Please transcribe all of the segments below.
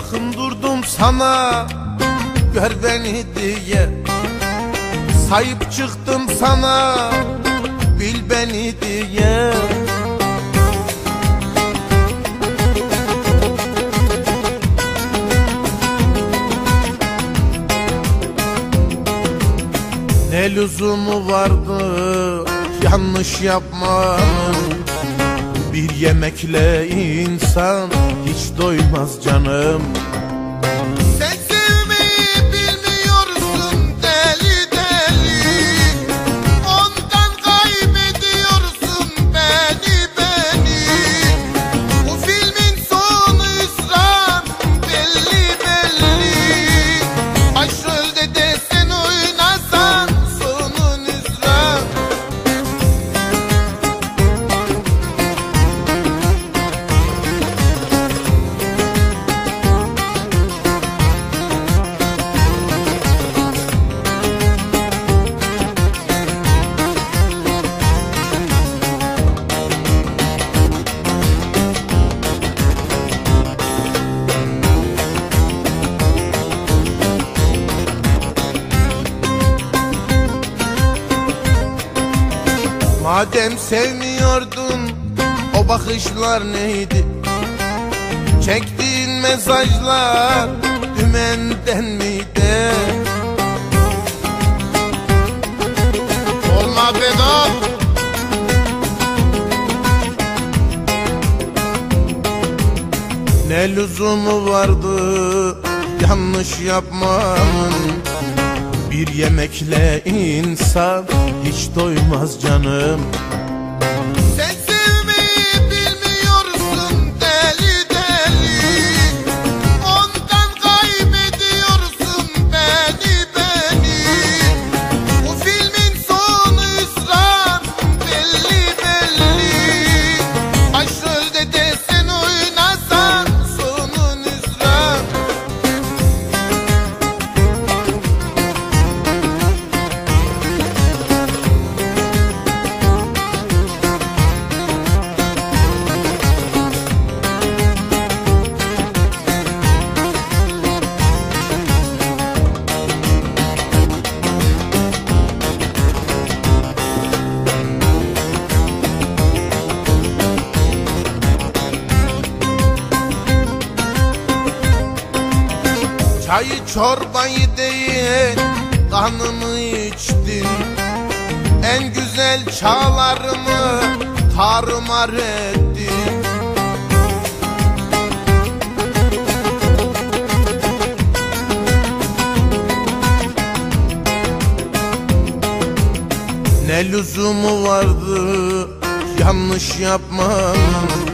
Yakın durdum sana Gör beni diye. Sayıp çıktım sana Bil beni diye. Ne lüzumu vardı yanlış yapmanın Bir yemekle insan hiç doymaz canım Madem sevmiyordun o bakışlar neydi? Çektiğin mesajlar dümenden miydi? Olma Vedat Ne lüzumu vardı yanlış yapmanın Bir yemekle insan hiç doymaz canım Çayı çorbayı değil kanımı içtin En güzel çağlarımı tarumar ettin Ne lüzumu vardı yanlış yapmanın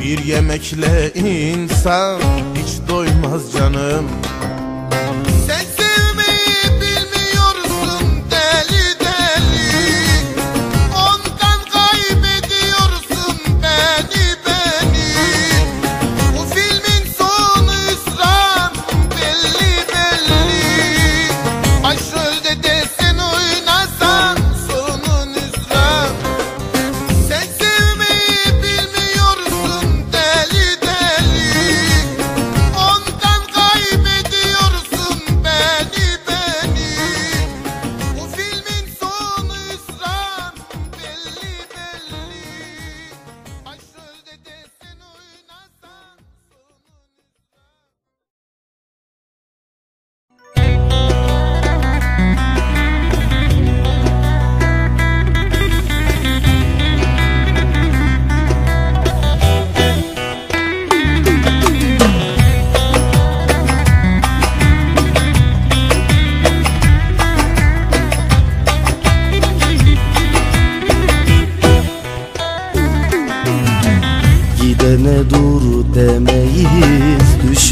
Bir yemekle insan hiç doymaz canım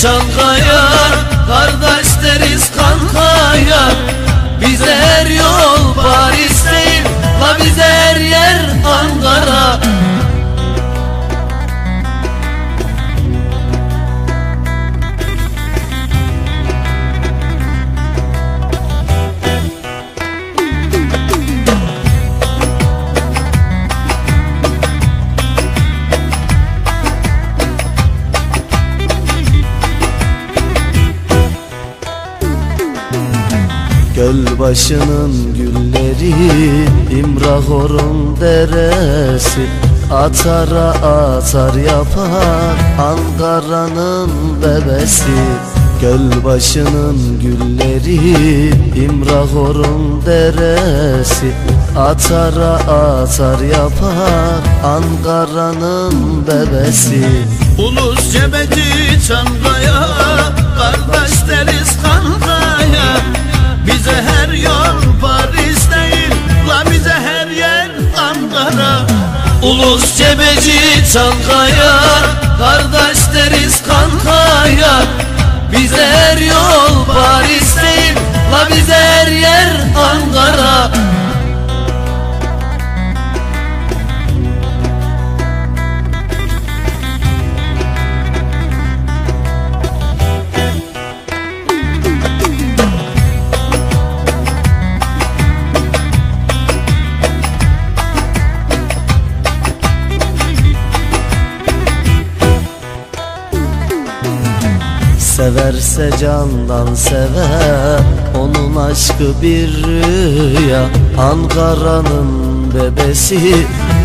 上海啊 Göl başının gülleri İmrahor'un deresi. Atara atar yapar Ankara'nın bebesi. Göl başının gülleri İmrahor'un deresi. Atara atar yapar Ankara'nın bebesi. Ulus cebeci Çankaya 沧海啊。Severse candan sever. Onun aşkı bir rüya Ankara'nın bebesi.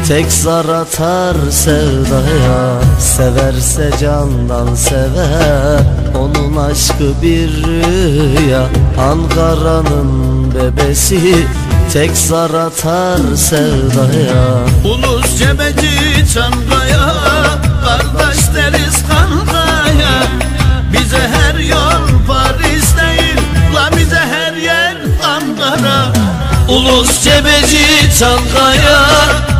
Tek zar atar sevdaya Severse candan sever. Onun aşkı bir rüya Ankara'nın bebesi. Tek zar atar sevdaya. Ulus cebeci Çankaya Kardeş deriz kankaya Ulus cebeci Çankaya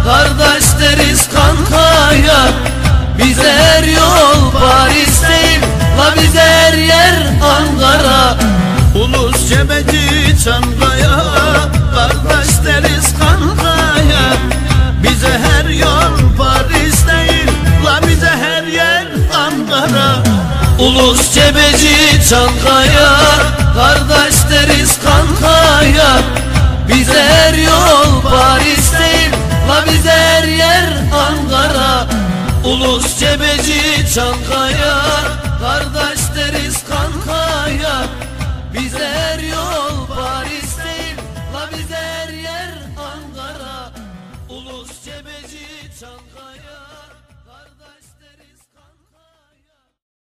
Kardeş deriz kankaya. Bize her yol Paris değil La bize her yer Ankara. Ulus cebeci Çankaya Kardeş deriz kankaya. Bize her yol Paris değil La bize her yer Ankara. Ulus cebeci Çankaya Kardeş bizi Çankaya Kardeş deriz kankaya. Bize her yol Paris değil La bize her yer Ankara. Ulus cebeci Çankaya.